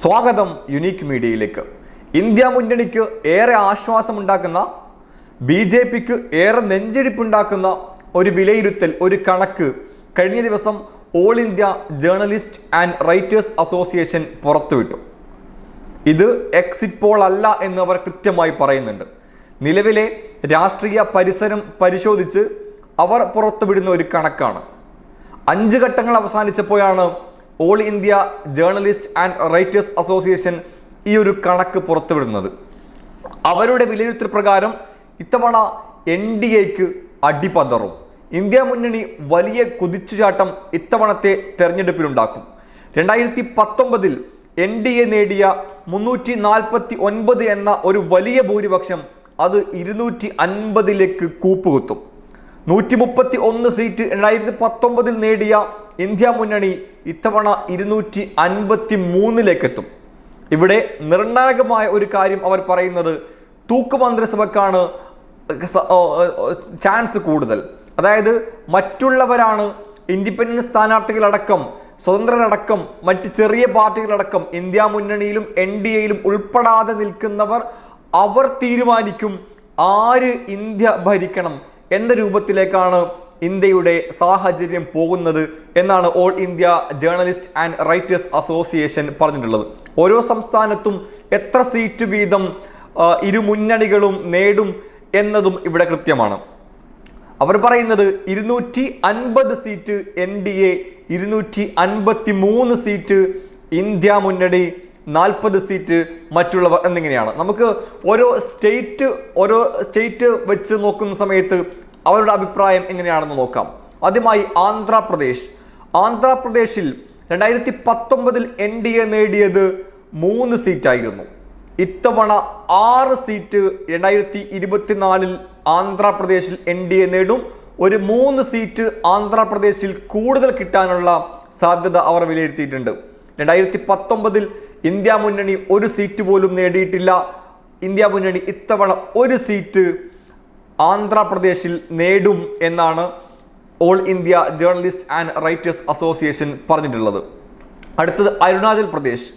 സ്വാഗതം യുണീക്ക് മീഡിയയിലേക്ക്. ഇന്ത്യ മുന്നണിക്ക് ഏറെ ആശ്വാസമുണ്ടാക്കുന്ന ബി ജെ പിക്ക് ഏറെ നെഞ്ചിടിപ്പുണ്ടാക്കുന്ന ഒരു വിലയിരുത്തൽ ഒരു കണക്ക് കഴിഞ്ഞ ദിവസം all India journalist and writers association പുറത്തുവിട്ടു. ഇത് എക്സിറ്റ് പോൾ അല്ല എന്ന് അവർ കൃത്യമായി പറയുന്നുണ്ട്. നിലവിലെ രാഷ്ട്രീയ പരിസരം പരിശോധിച്ച് അവർ പുറത്തുവിടുന്ന ഒരു കണക്കാണ്. അഞ്ച് ഘട്ടങ്ങൾ അവസാനിച്ചപ്പോഴാണ് all India journalist and writers association ഈ ഒരു കണക്ക് പുറത്തുവിടുന്നത്. അവരുടെ വിലയിരുത്തൽ പ്രകാരം ഇത്തവണ എൻ ഡി എക്ക് അടിപതറും. ഇന്ത്യ മുന്നണി വലിയ കുതിച്ചുചാട്ടം ഇത്തവണത്തെ തെരഞ്ഞെടുപ്പിലുണ്ടാക്കും. രണ്ടായിരത്തി പത്തൊമ്പതിൽ എൻ ഡി എ നേടിയ മുന്നൂറ്റി നാൽപ്പത്തി ഒൻപത് എന്ന ഒരു വലിയ ഭൂരിപക്ഷം അത് ഇരുന്നൂറ്റി അൻപതിലേക്ക് കൂപ്പുകുത്തും. നൂറ്റി മുപ്പത്തി ഒന്ന് സീറ്റ് രണ്ടായിരത്തി പത്തൊമ്പതിൽ നേടിയ ഇന്ത്യ മുന്നണി ഇത്തവണ ഇരുന്നൂറ്റി അൻപത്തി മൂന്നിലേക്കെത്തും ഇവിടെ നിർണായകമായ ഒരു കാര്യം അവർ പറയുന്നത് തൂക്ക് മന്ത്രിസഭക്കാണ് ചാൻസ് കൂടുതൽ. അതായത് മറ്റുള്ളവരാണ് ഇൻഡിപെൻഡന്റ് സ്ഥാനാർത്ഥികളടക്കം സ്വതന്ത്രരടക്കം മറ്റ് ചെറിയ പാർട്ടികളടക്കം ഇന്ത്യ മുന്നണിയിലും എൻ ഡി എയിലും ഉൾപ്പെടാതെ നിൽക്കുന്നവർ അവർ തീരുമാനിക്കും ആര് ഇന്ത്യ ഭരിക്കണം. എന്ന രൂപത്തിലേക്കാണ് ഇന്ത്യയുടെ സാഹചര്യം പോകുന്നത് എന്നാണ് all India journalist and writers association പറഞ്ഞിട്ടുള്ളത്. ഓരോ സംസ്ഥാനത്തും എത്ര സീറ്റ് വീതം ഇരുമുന്നണികളും ഇരു മുന്നണികളും നേടും എന്നതും ഇവിടെ കൃത്യമാണ്. അവർ പറയുന്നത് ഇരുന്നൂറ്റി അൻപത് സീറ്റ് എൻ ഡി എ ഇരുന്നൂറ്റി അൻപത്തി മൂന്ന് സീറ്റ് ഇന്ത്യ മുന്നണി നാൽപ്പത് സീറ്റ് മറ്റുള്ളവർ എന്നിങ്ങനെയാണ്. നമുക്ക് ഓരോ സ്റ്റേറ്റ് ഓരോ സ്റ്റേറ്റ് വെച്ച് നോക്കുന്ന സമയത്ത് അവരുടെ അഭിപ്രായം എങ്ങനെയാണെന്ന് നോക്കാം. ആദ്യമായി ആന്ധ്രാപ്രദേശ്. ആന്ധ്രാപ്രദേശിൽ രണ്ടായിരത്തി പത്തൊമ്പതിൽ എൻ ഡി എ നേടിയത് മൂന്ന് സീറ്റായിരുന്നു. ഇത്തവണ ആറ് സീറ്റ് രണ്ടായിരത്തി ഇരുപത്തിനാലിൽ ആന്ധ്രാപ്രദേശിൽ എൻ ഡി എ നേടും. ഒരു മൂന്ന് സീറ്റ് ആന്ധ്രാപ്രദേശിൽ കൂടുതൽ കിട്ടാനുള്ള സാധ്യത അവർ വിലയിരുത്തിയിട്ടുണ്ട്. രണ്ടായിരത്തി പത്തൊമ്പതിൽ ഇന്ത്യ മുന്നണി ഒരു സീറ്റ് പോലും നേടിയിട്ടില്ല. ഇന്ത്യ മുന്നണി ഇത്തവണ ഒരു സീറ്റ് ആന്ധ്രാപ്രദേശിൽ നേടും എന്നാണ് all India journalist and writers association പറഞ്ഞിട്ടുള്ളത്. അടുത്തത് അരുണാചൽ പ്രദേശ്.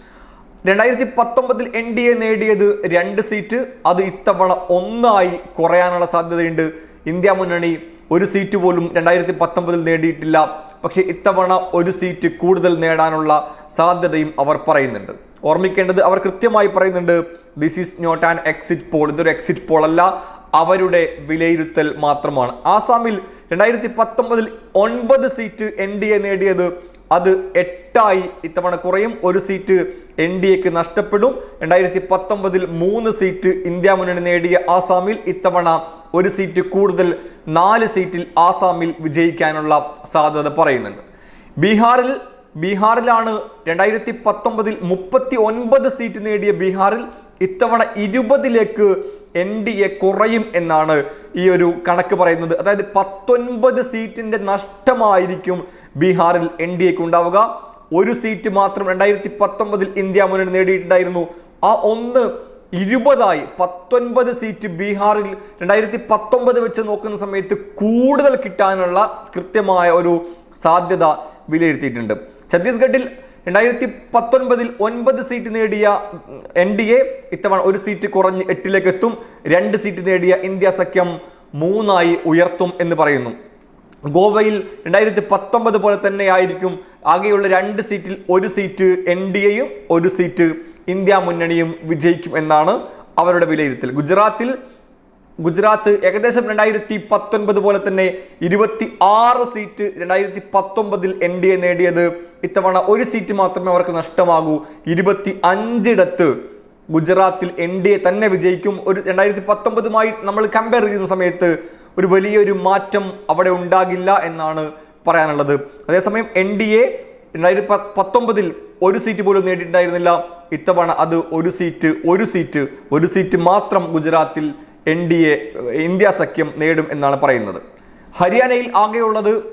രണ്ടായിരത്തി പത്തൊമ്പതിൽ എൻ ഡി എ നേടിയത് രണ്ട് സീറ്റ്. അത് ഇത്തവണ ഒന്നായി കുറയാനുള്ള സാധ്യതയുണ്ട്. ഇന്ത്യ മുന്നണി ഒരു സീറ്റ് പോലും രണ്ടായിരത്തി പത്തൊമ്പതിൽ നേടിയിട്ടില്ല. പക്ഷേ ഇത്തവണ ഒരു സീറ്റ് കൂടുതൽ നേടാനുള്ള സാധ്യതയും അവർ പറയുന്നുണ്ട്. ഓർമ്മിക്കേണ്ടത് അവർ കൃത്യമായി പറയുന്നുണ്ട് this is not an exit poll ഇതൊരു എക്സിറ്റ് പോൾ അല്ല. അവരുടെ വിലയിരുത്തൽ മാത്രമാണ്. ആസാമിൽ രണ്ടായിരത്തി പത്തൊമ്പതിൽ ഒൻപത് സീറ്റ് എൻ ഡി എ നേടിയത് അത് എട്ടായി ഇത്തവണ കുറയും. ഒരു സീറ്റ് എൻ ഡി എക്ക് നഷ്ടപ്പെടും. രണ്ടായിരത്തി പത്തൊമ്പതിൽ മൂന്ന് സീറ്റ് ഇന്ത്യ മുന്നണി നേടിയ ആസാമിൽ ഇത്തവണ ഒരു സീറ്റ് കൂടുതൽ നാല് സീറ്റിൽ ആസാമിൽ വിജയിക്കാനുള്ള സാധ്യത പറയുന്നുണ്ട്. ബീഹാറിൽ ബീഹാറിലാണ് രണ്ടായിരത്തി പത്തൊമ്പതിൽ മുപ്പത്തി ഒൻപത് സീറ്റ് നേടിയ ബീഹാറിൽ ഇത്തവണ ഇരുപതിലേക്ക് എൻ ഡി എ കുറയും എന്നാണ് ഈ ഒരു കണക്ക് പറയുന്നത്. അതായത് പത്തൊൻപത് സീറ്റിന്റെ നഷ്ടമായിരിക്കും ബീഹാറിൽ എൻ ഡി എക്ക് ഉണ്ടാവുക. ഒരു സീറ്റ് മാത്രം രണ്ടായിരത്തി പത്തൊമ്പതിൽ ഇന്ത്യ മുന്നണി നേടിയിട്ടുണ്ടായിരുന്നു. ആ ഒന്ന് ഇരുപതായി പത്തൊൻപത് സീറ്റ് ബീഹാറിൽ രണ്ടായിരത്തി പത്തൊമ്പത് വെച്ച് നോക്കുന്ന സമയത്ത് കൂടുതൽ കിട്ടാനുള്ള കൃത്യമായ ഒരു സാധ്യത വിലയിരുത്തിയിട്ടുണ്ട്. ഛത്തീസ്ഗഡിൽ രണ്ടായിരത്തി പത്തൊൻപതിൽ ഒൻപത് സീറ്റ് നേടിയ എൻ ഡി എ ഇത്തവണ ഒരു സീറ്റ് കുറഞ്ഞ് എട്ടിലേക്ക് എത്തും രണ്ട് സീറ്റ് നേടിയ ഇന്ത്യ സഖ്യം മൂന്നായി ഉയർത്തും എന്ന് പറയുന്നു. ഗോവയിൽ രണ്ടായിരത്തി പത്തൊമ്പത് പോലെ തന്നെ ആയിരിക്കും. ആകെയുള്ള രണ്ട് സീറ്റിൽ ഒരു സീറ്റ് എൻ ഡി എയും ഒരു സീറ്റ് ഇന്ത്യ മുന്നണിയും വിജയിക്കും എന്നാണ് അവരുടെ വിലയിരുത്തൽ. ഗുജറാത്തിൽ ഗുജറാത്ത് ഏകദേശം രണ്ടായിരത്തി പത്തൊൻപത് പോലെ തന്നെ ഇരുപത്തി ആറ് സീറ്റ് രണ്ടായിരത്തി പത്തൊമ്പതിൽ എൻ ഡി എ നേടിയത്. ഇത്തവണ ഒരു സീറ്റ് മാത്രമേ അവർക്ക് നഷ്ടമാകൂ. ഇരുപത്തി അഞ്ചിടത്ത് ഗുജറാത്തിൽ എൻ ഡി എ തന്നെ വിജയിക്കും. ഒരു രണ്ടായിരത്തി പത്തൊമ്പതുമായി നമ്മൾ കമ്പയർ ചെയ്യുന്ന സമയത്ത് ഒരു വലിയൊരു മാറ്റം അവിടെ ഉണ്ടാകില്ല എന്നാണ് പറയാനുള്ളത്. അതേസമയം എൻ ഡി എ രണ്ടായിരത്തി പത്തൊമ്പതിൽ ഒരു സീറ്റ് പോലും നേടിയിട്ടുണ്ടായിരുന്നില്ല. ഇത്തവണ അത് ഒരു സീറ്റ് ഒരു സീറ്റ് ഒരു സീറ്റ് മാത്രം ഗുജറാത്തിൽ എൻ ഡി എ ഇന്ത്യ സഖ്യം നേടും എന്നാണ് പറയുന്നത്. ഹരിയാനയിൽ ആകെയുള്ളത്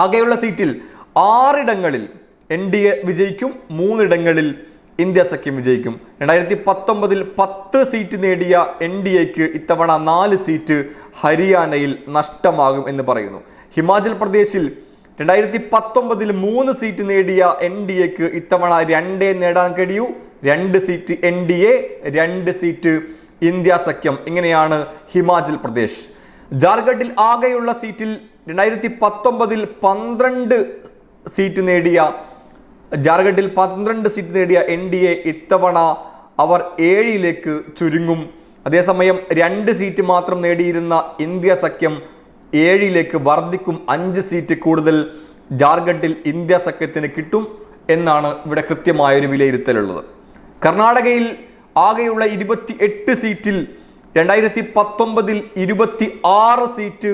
ആകെയുള്ള സീറ്റിൽ ആറിടങ്ങളിൽ എൻ ഡി എ വിജയിക്കും മൂന്നിടങ്ങളിൽ ഇന്ത്യ സഖ്യം വിജയിക്കും. രണ്ടായിരത്തി പത്തൊമ്പതിൽ പത്ത് സീറ്റ് നേടിയ എൻ ഡി എക്ക് ഇത്തവണ നാല് സീറ്റ് ഹരിയാനയിൽ നഷ്ടമാകും എന്ന് പറയുന്നു. ഹിമാചൽ പ്രദേശിൽ രണ്ടായിരത്തി പത്തൊമ്പതിൽ മൂന്ന് സീറ്റ് നേടിയ എൻ ഡി എക്ക് ഇത്തവണ രണ്ടേ നേടാൻ കഴിയൂ. രണ്ട് സീറ്റ് എൻ ഡി എ രണ്ട് സീറ്റ് ഇന്ത്യ സഖ്യം. ഇങ്ങനെയാണ് ഹിമാചൽ പ്രദേശ്. ജാർഖണ്ഡിൽ ആകെയുള്ള സീറ്റിൽ രണ്ടായിരത്തി പത്തൊമ്പതിൽ പന്ത്രണ്ട് സീറ്റ് നേടിയ ജാർഖണ്ഡിൽ പന്ത്രണ്ട് സീറ്റ് നേടിയ എൻ ഡി എ ഇത്തവണ അവർ ഏഴിലേക്ക് ചുരുങ്ങും. അതേസമയം രണ്ട് സീറ്റ് മാത്രം നേടിയിരുന്ന ഇന്ത്യ സഖ്യം ഏഴിലേക്ക് വർദ്ധിക്കും അഞ്ച് സീറ്റ് കൂടുതൽ ജാർഖണ്ഡിൽ ഇന്ത്യ സഖ്യത്തിന് കിട്ടും എന്നാണ് ഇവിടെ കൃത്യമായൊരു വിലയിരുത്തലുള്ളത്. കർണാടകയിൽ ആകെയുള്ള ഇരുപത്തി എട്ട് സീറ്റിൽ രണ്ടായിരത്തി പത്തൊമ്പതിൽ ഇരുപത്തി ആറ് സീറ്റ്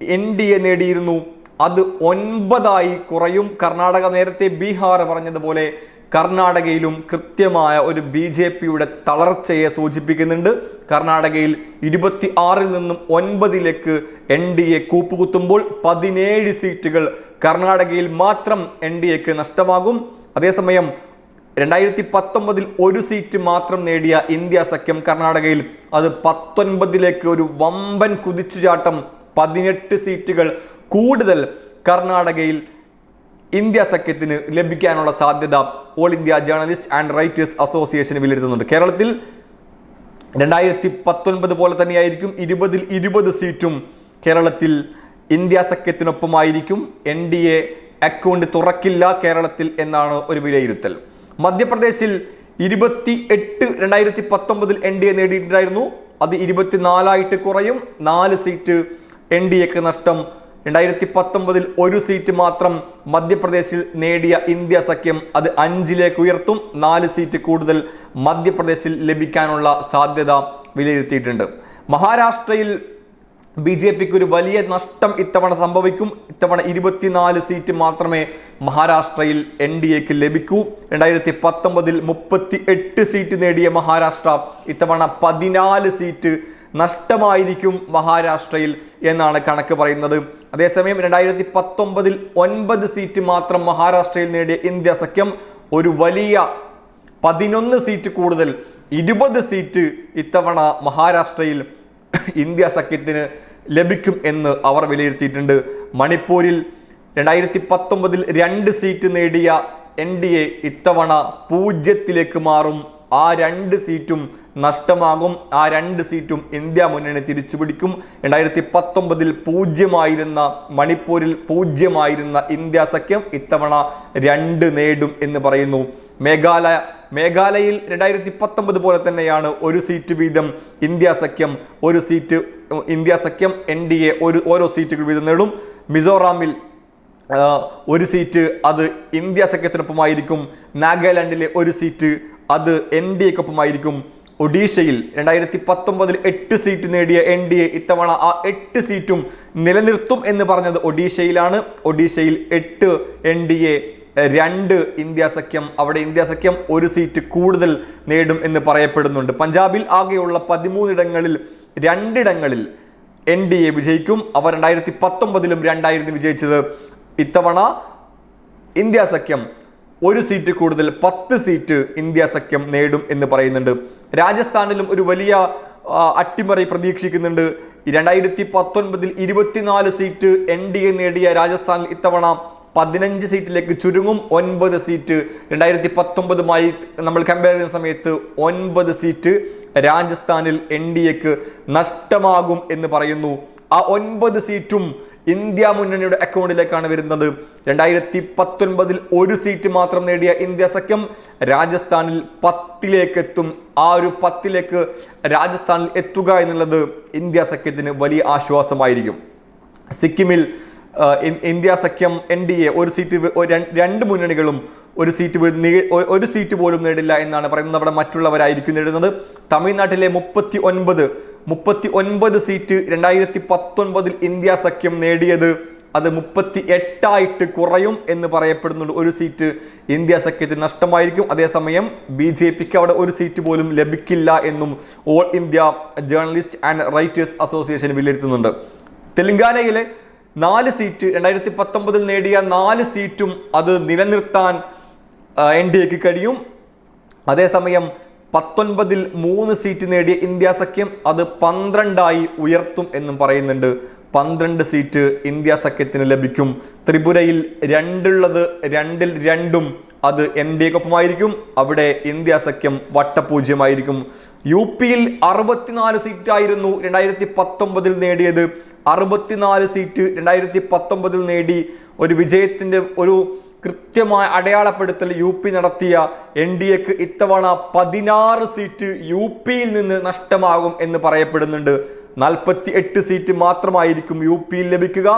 എൻ ഡി എ നേടിയിരുന്നു. അത് ഒൻപതായി കുറയും. കർണാടക നേരത്തെ ബീഹാർ പറഞ്ഞതുപോലെ കർണാടകയിലും കൃത്യമായ ഒരു ബി ജെ പിയുടെ തളർച്ചയെ സൂചിപ്പിക്കുന്നുണ്ട്. കർണാടകയിൽ ഇരുപത്തി ആറിൽ നിന്നും ഒൻപതിലേക്ക് എൻ ഡി എ കൂപ്പുകുത്തുമ്പോൾ പതിനേഴ് സീറ്റുകൾ കർണാടകയിൽ മാത്രം എൻ ഡി എക്ക് നഷ്ടമാകും. അതേസമയം രണ്ടായിരത്തി പത്തൊമ്പതിൽ ഒരു സീറ്റ് മാത്രം നേടിയ ഇന്ത്യ സഖ്യം കർണാടകയിൽ അത് പത്തൊൻപതിലേക്ക് ഒരു വമ്പൻ കുതിച്ചുചാട്ടം പതിനെട്ട് സീറ്റുകൾ കൂടുതൽ കർണാടകയിൽ ഇന്ത്യ സഖ്യത്തിന് ലഭിക്കാനുള്ള സാധ്യത all India journalist and writers association വിലയിരുത്തുന്നുണ്ട്. കേരളത്തിൽ രണ്ടായിരത്തി പത്തൊൻപത് പോലെ തന്നെയായിരിക്കും. ഇരുപതിൽ ഇരുപത് സീറ്റും കേരളത്തിൽ ഇന്ത്യ സഖ്യത്തിനൊപ്പമായിരിക്കും. എൻ ഡി എ അക്കൗണ്ട് തുറക്കില്ല കേരളത്തിൽ എന്നാണ് ഒരു വിലയിരുത്തൽ. മധ്യപ്രദേശിൽ ഇരുപത്തി എട്ട് രണ്ടായിരത്തി പത്തൊമ്പതിൽ എൻ ഡി എ നേടിയിട്ടുണ്ടായിരുന്നു. അത് ഇരുപത്തിനാലായിട്ട് കുറയും. നാല് സീറ്റ് എൻ ഡി എക്ക് നഷ്ടം. രണ്ടായിരത്തി പത്തൊമ്പതിൽ ഒരു സീറ്റ് മാത്രം മധ്യപ്രദേശിൽ നേടിയ ഇന്ത്യ സഖ്യം അത് അഞ്ചിലേക്ക് ഉയർത്തും. നാല് സീറ്റ് കൂടുതൽ മധ്യപ്രദേശിൽ ലഭിക്കാനുള്ള സാധ്യത വിലയിരുത്തിയിട്ടുണ്ട്. മഹാരാഷ്ട്രയിൽ ബി ജെ പിക്ക് ഒരു വലിയ നഷ്ടം ഇത്തവണ സംഭവിക്കും. ഇത്തവണ ഇരുപത്തിനാല് സീറ്റ് മാത്രമേ മഹാരാഷ്ട്രയിൽ എൻ ഡി എക്ക് ലഭിക്കൂ. രണ്ടായിരത്തി പത്തൊമ്പതിൽ മുപ്പത്തി എട്ട് സീറ്റ് നേടിയ മഹാരാഷ്ട്ര ഇത്തവണ പതിനാല് സീറ്റ് നഷ്ടമായിരിക്കും മഹാരാഷ്ട്രയിൽ എന്നാണ് കണക്ക് പറയുന്നത്. അതേസമയം രണ്ടായിരത്തി പത്തൊമ്പതിൽ ഒൻപത് സീറ്റ് മാത്രം മഹാരാഷ്ട്രയിൽ നേടിയ ഇന്ത്യ സഖ്യം ഒരു വലിയ പതിനൊന്ന് സീറ്റ് കൂടുതൽ ഇരുപത് സീറ്റ് ഇത്തവണ മഹാരാഷ്ട്രയിൽ ഇന്ത്യ സഖ്യത്തിന് ലഭിക്കും എന്ന് അവർ വിലയിരുത്തിയിട്ടുണ്ട്. മണിപ്പൂരിൽ രണ്ടായിരത്തി പത്തൊമ്പതിൽ രണ്ട് സീറ്റ് നേടിയ എൻ ഡി എ ഇത്തവണ പൂജ്യത്തിലേക്ക് മാറും ആ രണ്ട് സീറ്റും നഷ്ടമാകും. ആ രണ്ട് സീറ്റും ഇന്ത്യ മുന്നണി തിരിച്ചുപിടിക്കും. രണ്ടായിരത്തി പത്തൊമ്പതിൽ പൂജ്യമായിരുന്ന മണിപ്പൂരിൽ പൂജ്യമായിരുന്ന ഇന്ത്യ സഖ്യം ഇത്തവണ രണ്ട് നേടും എന്ന് പറയുന്നു. മേഘാലയ മേഘാലയയിൽ രണ്ടായിരത്തി പത്തൊമ്പത് പോലെ തന്നെയാണ് ഒരു സീറ്റ് വീതം ഇന്ത്യ സഖ്യം. ഒരു സീറ്റ് ഇന്ത്യ സഖ്യം എൻ ഡി എ ഒരു ഓരോ സീറ്റുകൾ വീതം നേടും. മിസോറാമിൽ ഒരു സീറ്റ് അത് ഇന്ത്യ സഖ്യത്തിനൊപ്പമായിരിക്കും. നാഗാലാൻഡിലെ ഒരു സീറ്റ് അത് എൻ ഡി എക്കൊപ്പമായിരിക്കും ഒഡീഷയിൽ രണ്ടായിരത്തി പത്തൊമ്പതിൽ എട്ട് സീറ്റ് നേടിയ എൻ ഡി എ ഇത്തവണ ആ എട്ട് സീറ്റും നിലനിർത്തും എന്ന് പറഞ്ഞത് ഒഡീഷയിലാണ്. ഒഡീഷയിൽ എട്ട് എൻ ഡി എ രണ്ട് ഇന്ത്യ സഖ്യം. അവിടെ ഇന്ത്യ സഖ്യം ഒരു സീറ്റ് കൂടുതൽ നേടും എന്ന് പറയപ്പെടുന്നുണ്ട്. പഞ്ചാബിൽ ആകെയുള്ള പതിമൂന്നിടങ്ങളിൽ രണ്ടിടങ്ങളിൽ എൻ ഡി എ വിജയിക്കും. അവർ രണ്ടായിരത്തി പത്തൊമ്പതിലും രണ്ടായിരുന്നു വിജയിച്ചത്. ഇത്തവണ ഇന്ത്യ സഖ്യം ഒരു സീറ്റ് കൂടുതൽ പത്ത് സീറ്റ് ഇന്ത്യ സഖ്യം നേടും എന്ന് പറയുന്നുണ്ട്. രാജസ്ഥാനിലും ഒരു വലിയ അട്ടിമറി പ്രതീക്ഷിക്കുന്നുണ്ട്. രണ്ടായിരത്തി പത്തൊൻപതിൽ ഇരുപത്തിനാല് സീറ്റ് എൻ ഡി എ നേടിയ രാജസ്ഥാനിൽ ഇത്തവണ പതിനഞ്ച് സീറ്റിലേക്ക് ചുരുങ്ങും ഒൻപത് സീറ്റ് രണ്ടായിരത്തി പത്തൊമ്പതുമായി നമ്മൾ കമ്പയർ ചെയ്യുന്ന സമയത്ത് ഒൻപത് സീറ്റ് രാജസ്ഥാനിൽ എൻ ഡി എക്ക് നഷ്ടമാകും എന്ന് പറയുന്നു. ആ ഒൻപത് സീറ്റും ഇന്ത്യ മുന്നണിയുടെ അക്കൗണ്ടിലേക്കാണ് വരുന്നത്. രണ്ടായിരത്തി പത്തൊൻപതിൽ ഒരു സീറ്റ് മാത്രം നേടിയ ഇന്ത്യ സഖ്യം രാജസ്ഥാനിൽ പത്തിലേക്ക് എത്തും ആ ഒരു പത്തിലേക്ക് രാജസ്ഥാനിൽ എത്തുക എന്നുള്ളത് ഇന്ത്യ സഖ്യത്തിന് വലിയ ആശ്വാസമായിരിക്കും. സിക്കിമിൽ ഇന്ത്യ സഖ്യം എൻ ഡി എ ഒരു സീറ്റ് രണ്ട് മുന്നണികളും ഒരു സീറ്റ് ഒരു സീറ്റ് പോലും നേടില്ല എന്നാണ് പറയുന്നത്. അവിടെ മറ്റുള്ളവരായിരിക്കും നേടുന്നത്. തമിഴ്നാട്ടിലെ മുപ്പത്തി ഒൻപത് മുപ്പത്തി ഒൻപത് സീറ്റ് രണ്ടായിരത്തി പത്തൊൻപതിൽ ഇന്ത്യ സഖ്യം നേടിയത് അത് മുപ്പത്തി എട്ടായിട്ട് കുറയും എന്ന് പറയപ്പെടുന്നുണ്ട് ഒരു സീറ്റ്. ഇന്ത്യ സഖ്യത്തിന് നഷ്ടമായിരിക്കും. അതേസമയം ബി ജെ പിക്ക് അവിടെ ഒരു സീറ്റ് പോലും ലഭിക്കില്ല എന്നും all India journalist and writers association വിലയിരുത്തുന്നുണ്ട്. തെലങ്കാനയിലെ നാല് സീറ്റ് രണ്ടായിരത്തി പത്തൊമ്പതിൽ നേടിയ നാല് സീറ്റും അത് നിലനിർത്താൻ എൻ ഡി എക്ക് കഴിയും. അതേസമയം പത്തൊൻപതിൽ മൂന്ന് സീറ്റ് നേടിയ ഇന്ത്യ സഖ്യം അത് പന്ത്രണ്ടായി ഉയർത്തും എന്നും പറയുന്നുണ്ട്. പന്ത്രണ്ട് സീറ്റ് ഇന്ത്യ സഖ്യത്തിന് ലഭിക്കും. ത്രിപുരയിൽ രണ്ടുള്ളത് രണ്ടിൽ രണ്ടും അത് എൻ ഡി എക്കൊപ്പമായിരിക്കും. അവിടെ ഇന്ത്യ സഖ്യം വട്ടപൂജ്യമായിരിക്കും. യു പിയിൽ അറുപത്തിനാല് സീറ്റായിരുന്നു രണ്ടായിരത്തി പത്തൊമ്പതിൽ നേടിയത്. അറുപത്തിനാല് സീറ്റ് രണ്ടായിരത്തി പത്തൊമ്പതിൽ നേടി ഒരു വിജയത്തിന്റെ ഒരു കൃത്യമായ അടയാളപ്പെടുത്തൽ യു പി നടത്തിയ എൻ ഡി എക്ക് ഇത്തവണ പതിനാറ് സീറ്റ് യു പിയിൽ നിന്ന് നഷ്ടമാകും എന്ന് പറയപ്പെടുന്നുണ്ട്. നാൽപ്പത്തി എട്ട് സീറ്റ് മാത്രമായിരിക്കും യു പിയിൽ ലഭിക്കുക.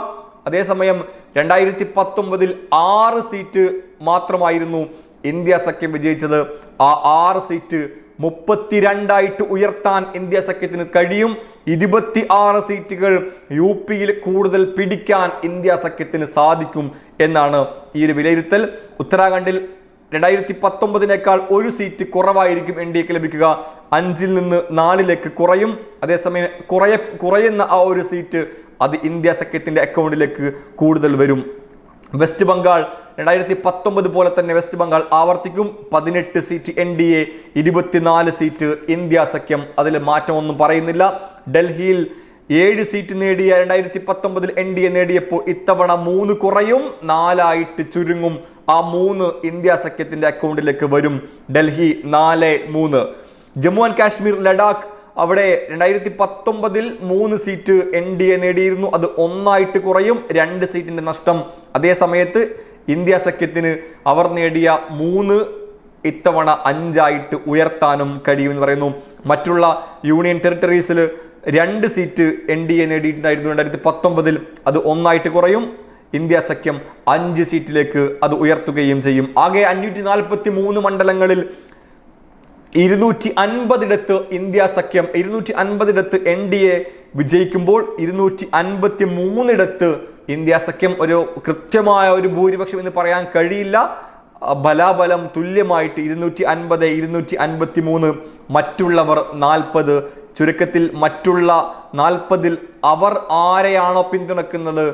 അതേസമയം രണ്ടായിരത്തി പത്തൊമ്പതിൽ ആറ് സീറ്റ് മാത്രമായിരുന്നു ഇന്ത്യ സഖ്യം വിജയിച്ചത്. ആ ആറ് സീറ്റ് മുപ്പത്തിരണ്ടായിട്ട് ഉയർത്താൻ ഇന്ത്യ സഖ്യത്തിന് കഴിയും. ഇരുപത്തി ആറ് സീറ്റുകൾ യു പിയിൽ കൂടുതൽ പിടിക്കാൻ ഇന്ത്യ സഖ്യത്തിന് സാധിക്കും എന്നാണ് ഈ ഒരു വിലയിരുത്തൽ. ഉത്തരാഖണ്ഡിൽ രണ്ടായിരത്തി പത്തൊമ്പതിനേക്കാൾ ഒരു സീറ്റ് കുറവായിരിക്കും എൻ ഡി എക്ക് ലഭിക്കുക. അഞ്ചിൽ നിന്ന് നാലിലേക്ക് കുറയും. അതേസമയം കുറയ കുറയുന്ന ആ ഒരു സീറ്റ് അത് ഇന്ത്യ സഖ്യത്തിന്റെ അക്കൗണ്ടിലേക്ക് കൂടുതൽ വരും. വെസ്റ്റ് ബംഗാൾ രണ്ടായിരത്തി പത്തൊമ്പത് പോലെ തന്നെ വെസ്റ്റ് ബംഗാൾ ആവർത്തിക്കും. പതിനെട്ട് സീറ്റ് എൻ ഡി എ ഇരുപത്തിനാല് സീറ്റ് ഇന്ത്യ സഖ്യം. അതിൽ മാറ്റമൊന്നും പറയുന്നില്ല. ഡൽഹിയിൽ ഏഴ് സീറ്റ് നേടിയ രണ്ടായിരത്തി പത്തൊമ്പതിൽ എൻ ഡി എ നേടിയപ്പോൾ ഇത്തവണ മൂന്ന് കുറയും. നാലായിട്ട് ചുരുങ്ങും. ആ മൂന്ന് ഇന്ത്യ സഖ്യത്തിന്റെ അക്കൗണ്ടിലേക്ക് വരും. ഡൽഹി നാല് മൂന്ന്. ജമ്മു ആൻഡ് കാശ്മീർ ലഡാക്ക് അവിടെ രണ്ടായിരത്തി പത്തൊമ്പതിൽ മൂന്ന് സീറ്റ് എൻ ഡി എ നേടിയിരുന്നു. അത് ഒന്നായിട്ട് കുറയും. രണ്ട് സീറ്റിന്റെ നഷ്ടം അതേ സമയത്ത് ഇന്ത്യ സഖ്യത്തിന് അവർ നേടിയ മൂന്ന് ഇത്തവണ അഞ്ചായിട്ട് ഉയർത്താനും കഴിയുമെന്ന് പറയുന്നു. മറ്റുള്ള യൂണിയൻ ടെറിട്ടറീസിൽ രണ്ട് സീറ്റ് എൻ ഡി എ നേടിയിട്ടുണ്ടായിരുന്നു രണ്ടായിരത്തി പത്തൊമ്പതിൽ അത് ഒന്നായിട്ട് കുറയും. ഇന്ത്യ സഖ്യം അഞ്ച് സീറ്റിലേക്ക് അത് ഉയർത്തുകയും ചെയ്യും. ആകെ അഞ്ഞൂറ്റി നാൽപ്പത്തി മൂന്ന് മണ്ഡലങ്ങളിൽ ഇരുന്നൂറ്റി അൻപതിടത്ത് ഇന്ത്യ സഖ്യം ഇരുന്നൂറ്റി അൻപതിടത്ത് എൻ ഡി എ വിജയിക്കുമ്പോൾ ഇരുന്നൂറ്റി അൻപത്തി മൂന്നിടത്ത് ഇന്ത്യ സഖ്യം ഒരു കൃത്യമായ ഒരു ഭൂരിപക്ഷം എന്ന് പറയാൻ കഴിയില്ല. ബലാബലം തുല്യമായിട്ട് ഇരുന്നൂറ്റി അൻപത് ഇരുന്നൂറ്റി അൻപത്തി മൂന്ന് മറ്റുള്ളവർ നാൽപ്പത്. ചുരുക്കത്തിൽ മറ്റുള്ള നാൽപ്പതിൽ അവർ ആരെയാണോ പിന്തുണക്കുന്നത്?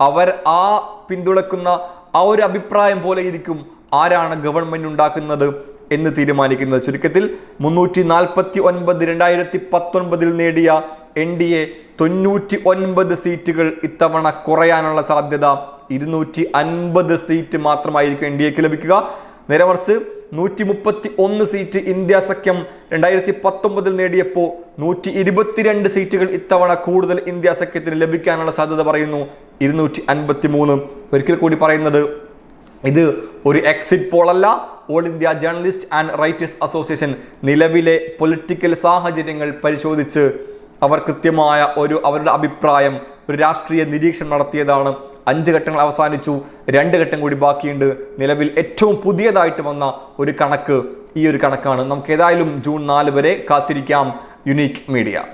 അവർ ആ പിന്തുണക്കുന്ന ആ ഒരു അഭിപ്രായം പോലെ ഇരിക്കും. ആരാണ് ഗവൺമെന്റ് ഉണ്ടാക്കുന്നത്? എന്ന് തീരുമാനിക്കുന്നത് ചുരുക്കത്തിൽ മുന്നൂറ്റി നാൽപ്പത്തി ഒൻപത് രണ്ടായിരത്തി പത്തൊൻപതിൽ നേടിയ എൻ ഡി എ തൊണ്ണൂറ്റി ഒൻപത് സീറ്റുകൾ ഇത്തവണ കുറയാനുള്ള സാധ്യത ഇരുന്നൂറ്റി അൻപത് സീറ്റ് മാത്രമായിരിക്കും എൻ ഡി എക്ക് ലഭിക്കുക. നേരെമറിച്ച് നൂറ്റി മുപ്പത്തി ഒന്ന് സീറ്റ് ഇന്ത്യ സഖ്യം രണ്ടായിരത്തി പത്തൊമ്പതിൽ നേടിയപ്പോൾ നൂറ്റി ഇരുപത്തിരണ്ട് സീറ്റുകൾ ഇത്തവണ കൂടുതൽ ഇന്ത്യ സഖ്യത്തിന് ലഭിക്കാനുള്ള സാധ്യത പറയുന്നു ഇരുന്നൂറ്റി അൻപത്തി മൂന്ന് ഒരിക്കൽ കൂടി പറയുന്നത് ഇത് ഒരു exit പോളല്ല all India journalist and writers association നിലവിലെ പൊളിറ്റിക്കൽ സാഹചര്യങ്ങൾ പരിശോധിച്ച് അവർ കൃത്യമായ ഒരു അവരുടെ അഭിപ്രായം ഒരു രാഷ്ട്രീയ നിരീക്ഷണം നടത്തിയതാണ്. അഞ്ച് ഘട്ടങ്ങൾ അവസാനിച്ചു. രണ്ട് ഘട്ടം കൂടി ബാക്കിയുണ്ട്. നിലവിൽ ഏറ്റവും പുതിയതായിട്ട് വന്ന ഒരു കണക്ക് ഈ ഒരു കണക്കാണ്. നമുക്ക് ഏതായാലും ജൂൺ നാല് വരെ കാത്തിരിക്കാം യുണീക്ക് മീഡിയ.